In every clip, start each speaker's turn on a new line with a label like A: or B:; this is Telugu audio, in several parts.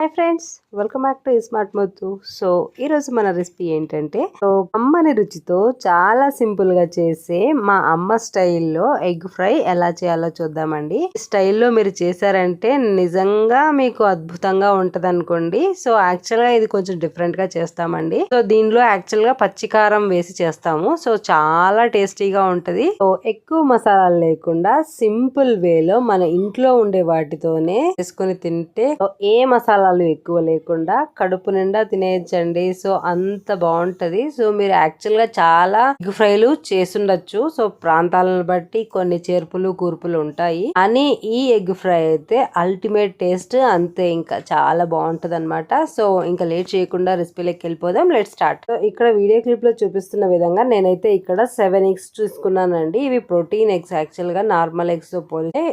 A: Hi friends welcome back to smart మొత్తు so ఈ రోజు మన రెసిపీ ఏంటంటే సో అమ్మని రుచితో చాలా సింపుల్గా చేసే మా అమ్మ స్టైల్లో ఎగ్ ఫ్రై ఎలా చేయాలో చూద్దామండి. స్టైల్లో మీరు చేశారంటే నిజంగా మీకు అద్భుతంగా ఉంటుంది అనుకోండి సో యాక్చువల్గా ఇది కొంచెం డిఫరెంట్గా చేస్తామండి. సో దీనిలో యాక్చువల్గా పచ్చికారం వేసి చేస్తాము. సో చాలా టేస్టీగా ఉంటది. సో ఎక్కువ మసాలాలు లేకుండా సింపుల్ వేలో మన ఇంట్లో ఉండే వాటితోనే చేసుకుని తింటే ఏ మసాలా మసాలాలు ఎక్కువ లేకుండా కడుపు నిండా తినేయచ్చండి. సో అంత బాగుంటది సో మీరు యాక్చువల్గా చాలా ఎగ్ ఫ్రైలు చేసుండొచ్చు సో ప్రాంతాలను బట్టి కొన్ని చేర్పులు కూర్పులు ఉంటాయి. కానీ ఈ ఎగ్ ఫ్రై అయితే అల్టిమేట్ టేస్ట్ అంతే ఇంకా చాలా బాగుంటది అనమాట సో ఇంకా లేట్ చేయకుండా రెసిపీలోకి వెళ్ళిపోదాం. Let start. ఇక్కడ వీడియో క్లిప్లో చూపిస్తున్న విధంగా నేనైతే ఇక్కడ సెవెన్ ఎగ్స్ చూసుకున్నానండి. ఇవి ప్రోటీన్ ఎగ్స్ యాక్చువల్గా నార్మల్ ఎగ్స్తో పోలిస్తే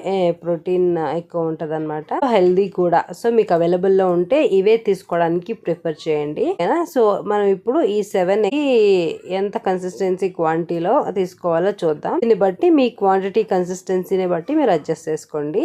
A: ప్రోటీన్ ఎక్కువ ఉంటది అనమాట హెల్దీ కూడా. సో మీకు అవైలబుల్లో ఉంటే ఇవే తీసుకోవడానికి ప్రిఫర్ చేయండి. సో మనం ఇప్పుడు ఈ సెవెన్ ఎంత కన్సిస్టెన్సీ క్వాంటిటీలో తీసుకోవాలో చూద్దాం. దీన్ని బట్టి మీ క్వాంటిటీ కన్సిస్టెన్సీని బట్టి మీరు అడ్జస్ట్ చేసుకోండి.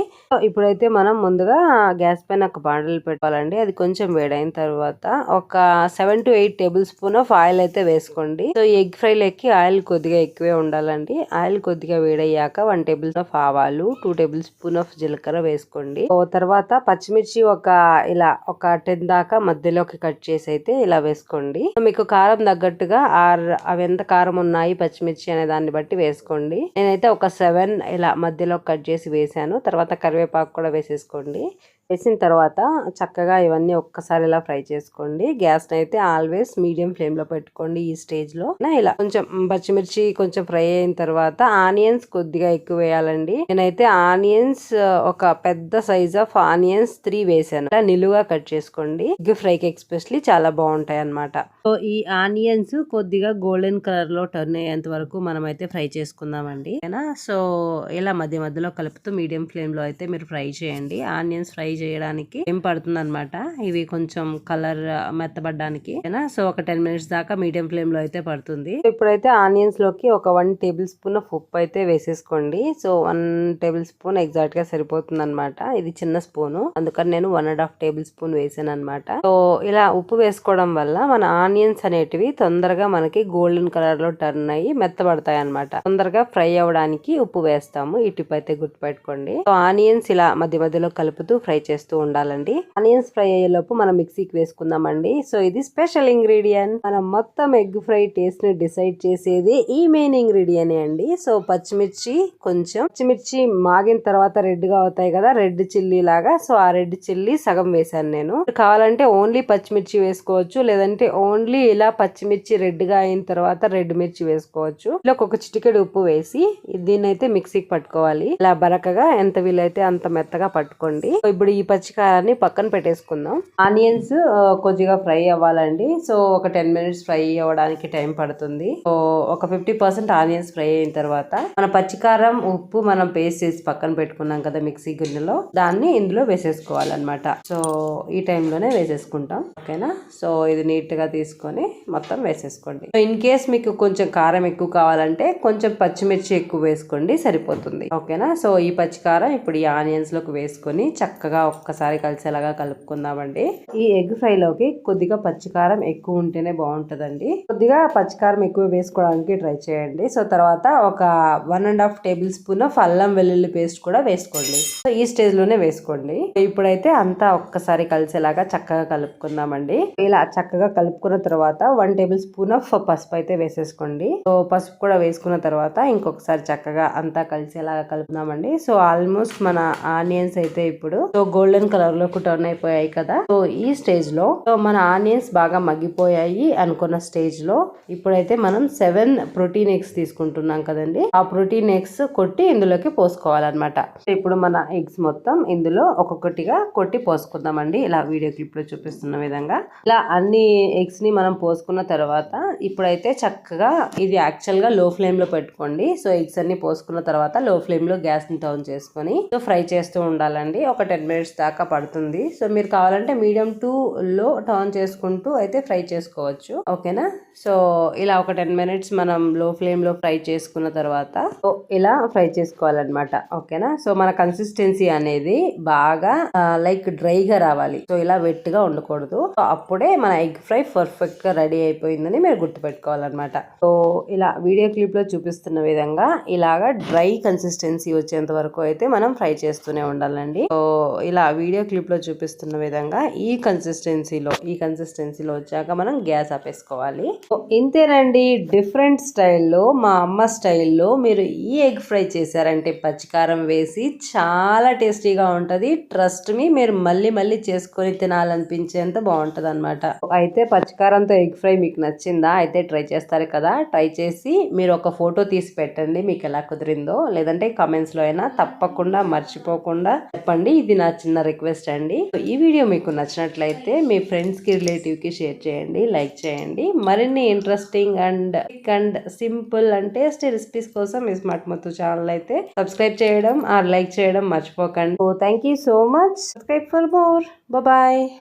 A: ఇప్పుడైతే మనం ముందుగా గ్యాస్ పైన ఒక బాండలు పెట్టుకోవాలండి. అది కొంచెం వేడైన తర్వాత ఒక seven to eight tablespoon of oil అయితే వేసుకోండి. సో ఎగ్ ఫ్రై లెక్కి ఆయిల్ కొద్దిగా ఎక్కువే ఉండాలండి. ఆయిల్ కొద్దిగా వేడయ్యాక వన్ టేబుల్ ఆఫ్ ఆవాలు టూ టేబుల్ స్పూన్ ఆఫ్ జీలకర్ర వేసుకోండి. తర్వాత పచ్చిమిర్చి ఒక ఇలా ఒక టెన్ దాకా మధ్యలోకి కట్ చేసి అయితే ఇలా వేసుకోండి. మీకు కారం తగ్గట్టుగా ఆర్ అవి ఎంత కారం ఉన్నాయి పచ్చిమిర్చి అనే దాన్ని బట్టి వేసుకోండి. నేనైతే ఒక సెవెన్ ఇలా మధ్యలో కట్ చేసి వేసాను. తర్వాత కరివేపాకు కూడా వేసేసుకోండి. వేసిన తర్వాత చక్కగా ఇవన్నీ ఒక్కసారి ఇలా ఫ్రై చేసుకోండి. గ్యాస్ అయితే ఆల్వేస్ మీడియం ఫ్లేమ్లో పెట్టుకోండి ఈ స్టేజ్లో ఇలా కొంచెం పచ్చిమిర్చి కొంచెం ఫ్రై అయిన తర్వాత ఆనియన్స్ కొద్దిగా ఎక్కువ వేయాలండి. నేనైతే ఆనియన్స్ ఒక పెద్ద సైజ్ ఆఫ్ ఆనియన్స్ త్రీ వేసాను. ఇలా నిలువుగా కట్ చేసుకోండి. ఎగ్ ఫ్రైకి ఎక్స్పెషలీ చాలా బాగుంటాయి అనమాట సో ఈ ఆనియన్స్ కొద్దిగా గోల్డెన్ కలర్లో టర్న్ అయ్యేంత వరకు మనం అయితే ఫ్రై చేసుకుందామండి. సో ఇలా మధ్య మధ్యలో కలుపుతూ మీడియం ఫ్లేమ్లో అయితే మీరు ఫ్రై చేయండి. ఆనియన్స్ ఫ్రై చేయడానికి ఏం పడుతుంది అనమాట ఇవి కొంచెం కలర్ మెత్తబడడానికి. సో ఒక టెన్ మినిట్స్ దాకా మీడియం ఫ్లేమ్లో అయితే పడుతుంది. ఇప్పుడైతే ఆనియన్స్లోకి ఒక వన్ టేబుల్ స్పూన్ ఆఫ్ ఉప్పు అయితే వేసేసుకోండి. సో వన్ టేబుల్ స్పూన్ ఎగ్జాక్ట్గా సరిపోతుంది అనమాట ఇది చిన్న స్పూన్. అందుకని నేను one and half tablespoon వేసాను అనమాట సో ఇలా ఉప్పు వేసుకోవడం వల్ల మన ఆనియన్స్ అనేటివి తొందరగా మనకి గోల్డెన్ కలర్లో టర్న్ అయ్యి మెత్తబడతాయి అనమాట తొందరగా ఫ్రై అవ్వడానికి ఉప్పు వేస్తాము. ఈ టిప్ అయితే గుర్తుపెట్టుకోండి. సో ఆనియన్స్ ఇలా మధ్య మధ్యలో కలుపుతూ ఫ్రై చేస్తూ ఉండాలండి. ఆనియన్స్ ఫ్రై అయ్యేలోపు మనం మిక్సీకి వేసుకుందామండి. సో ఇది స్పెషల్ ఇంగ్రీడియంట్. మనం మొత్తం ఎగ్ ఫ్రై టేస్ట్ని డిసైడ్ చేసేది ఈ మెయిన్ ఇంగ్రీడియంట్ అండి. సో పచ్చిమిర్చి కొంచెం. పచ్చిమిర్చి మాగిన తర్వాత రెడ్గా అవుతాయి కదా రెడ్ చిల్లీ లాగా. సో ఆ రెడ్ చిల్లీ సగం వేసి వేసాను నేను. కావాలంటే ఓన్లీ పచ్చిమిర్చి వేసుకోవచ్చు లేదంటే ఓన్లీ ఇలా పచ్చిమిర్చి రెడ్గా అయిన తర్వాత రెడ్ మిర్చి వేసుకోవచ్చు. ఇలా ఒక చిటికెడు ఉప్పు వేసి దీన్ని అయితే మిక్సీకి పట్టుకోవాలి. ఇలా బరకగా ఎంత వీలైతే అంత మెత్తగా పట్టుకోండి. ఇప్పుడు ఈ పచ్చికారాన్ని పక్కన పెట్టేసుకుందాం. ఆనియన్స్ కొద్దిగా ఫ్రై అవ్వాలండి. సో ఒక టెన్ మినిట్స్ ఫ్రై అవ్వడానికి టైం పడుతుంది. సో ఒక ఫిఫ్టీ పర్సెంట్ ఆనియన్స్ ఫ్రై అయిన తర్వాత మన పచ్చికారం ఉప్పు మనం పేస్ట్ చేసి పక్కన పెట్టుకున్నాం కదా మిక్సీ గిన్నెలో దాన్ని ఇందులో వేసేసుకోవాలన్నమాట. సో ఈ టైంలోనే వేసేసుకుంటాం. ఓకేనా? సో ఇది నీట్గా తీసుకొని మొత్తం వేసేసుకోండి. సో ఇన్ కేస్ మీకు కొంచెం కారం ఎక్కువ కావాలంటే కొంచెం పచ్చిమిర్చి ఎక్కువ వేసుకోండి సరిపోతుంది. ఓకేనా? సో ఈ పచ్చికారం ఇప్పుడు ఈ ఆనియన్స్లోకి వేసుకొని చక్కగా ఒక్కసారి కలిసేలాగా కలుపుకుందామండి. ఈ ఎగ్ ఫ్రై లోకి కొద్దిగా పచ్చికారం ఎక్కువ ఉంటేనే బాగుంటుందండి. కొద్దిగా పచ్చికారం ఎక్కువ వేసుకోవడానికి ట్రై చేయండి. సో తర్వాత ఒక one and half tablespoon of అల్లం వెల్లుల్లి పేస్ట్ కూడా వేసుకోండి. సో ఈ స్టేజ్లోనే వేసుకోండి. ఇప్పుడైతే అంతా ఒక్కసారి ఒకసారి కలిసేలాగా చక్కగా కలుపుకుందామండి. ఇలా చక్కగా కలుపుకున్న తర్వాత వన్ టేబుల్ స్పూన్ ఆఫ్ పసుపు అయితే వేసేసుకోండి. సో పసుపు కూడా వేసుకున్న తర్వాత ఇంకొకసారి చక్కగా అంతా కలిసేలాగా కలుపుదామండి సో ఆల్మోస్ట్ మన ఆనియన్స్ అయితే ఇప్పుడు సో గోల్డెన్ కలర్లో టర్న్ అయిపోయాయి కదా. సో ఈ స్టేజ్లో సో మన ఆనియన్స్ బాగా మగ్గిపోయాయి అనుకున్న స్టేజ్లో ఇప్పుడైతే మనం సెవెన్ ప్రోటీన్ ఎగ్స్ తీసుకుంటున్నాం కదండి. ఆ ప్రోటీన్ ఎగ్స్ కొట్టి ఇందులోకి పోసుకోవాలన్నమాట. ఇప్పుడు మన ఎగ్స్ మొత్తం ఇందులో ఒక్కొక్కటిగా కొట్టి పోసుకుందాం పోసుకుందామండి ఇలా వీడియో క్లిప్లో చూపిస్తున్న విధంగా. ఇలా అన్ని ఎగ్స్ని మనం పోసుకున్న తర్వాత ఇప్పుడైతే చక్కగా ఇది యాక్చువల్గా లో ఫ్లేమ్లో పెట్టుకోండి. సో ఎగ్స్ అన్ని పోసుకున్న తర్వాత లో ఫ్లేమ్లో గ్యాస్ని టర్న్ చేసుకొని సో ఫ్రై చేస్తూ ఉండాలండి. ఒక టెన్ మినిట్స్ దాకా పడుతుంది. సో మీరు కావాలంటే మీడియం టు లో టర్న్ చేసుకుంటూ అయితే ఫ్రై చేసుకోవచ్చు. ఓకేనా? సో ఇలా ఒక టెన్ మినిట్స్ మనం లో ఫ్లేమ్లో ఫ్రై చేసుకున్న తర్వాత ఇలా ఫ్రై చేసుకోవాలన్నమాట. ఓకేనా? సో మన కన్సిస్టెన్సీ అనేది బాగా లైక్ డ్రైగా రావాలి. సో ఇలా వెట్గా ఉండకూడదు సో అప్పుడే మన ఎగ్ ఫ్రై పర్ఫెక్ట్గా రెడీ అయిపోయిందని మీరు గుర్తుపెట్టుకోవాలన్నమాట. సో ఇలా వీడియో క్లిప్లో చూపిస్తున్న విధంగా ఇలాగా డ్రై కన్సిస్టెన్సీ వచ్చేంత వరకు అయితే మనం ఫ్రై చేస్తూనే ఉండాలండి. సో ఇలా వీడియో క్లిప్లో చూపిస్తున్న విధంగా ఈ కన్సిస్టెన్సీలో ఈ కన్సిస్టెన్సీలో వచ్చాక మనం గ్యాస్ ఆపేసుకోవాలి. సో ఇంతేనండి. డిఫరెంట్ స్టైల్లో మా అమ్మ స్టైల్లో మీరు ఈ ఎగ్ ఫ్రై చేశారంటే పచ్చికారం వేసి చాలా టేస్టీగా ఉంటుంది. ట్రస్ట్ మీ మీరు మళ్ళీ మళ్ళీ చేసుకొని తినాలనిపించేంత బాగుంటుంది అనమాట అయితే పచ్చికారంతో ఎగ్ ఫ్రై మీకు నచ్చిందా? అయితే ట్రై చేస్తారు కదా. ట్రై చేసి మీరు ఒక ఫోటో తీసి పెట్టండి మీకు ఎలా కుదిరిందో. లేదంటే కమెంట్స్లో అయినా తప్పకుండా మర్చిపోకుండా చెప్పండి. ఇది నా చిన్న రిక్వెస్ట్ అండి. ఈ వీడియో మీకు నచ్చినట్లయితే మీ ఫ్రెండ్స్కి రిలేటివ్కి షేర్ చేయండి లైక్ చేయండి. మరిన్ని interesting and and simple and tasty recipes కోసం మీ స్మార్ట్ మొత్తు ఛానల్ అయితే సబ్స్క్రైబ్ చేయడం ఆర్ లైక్ చేయడం మర్చిపోకండి. Thank you so much subscribe for more Bye-bye.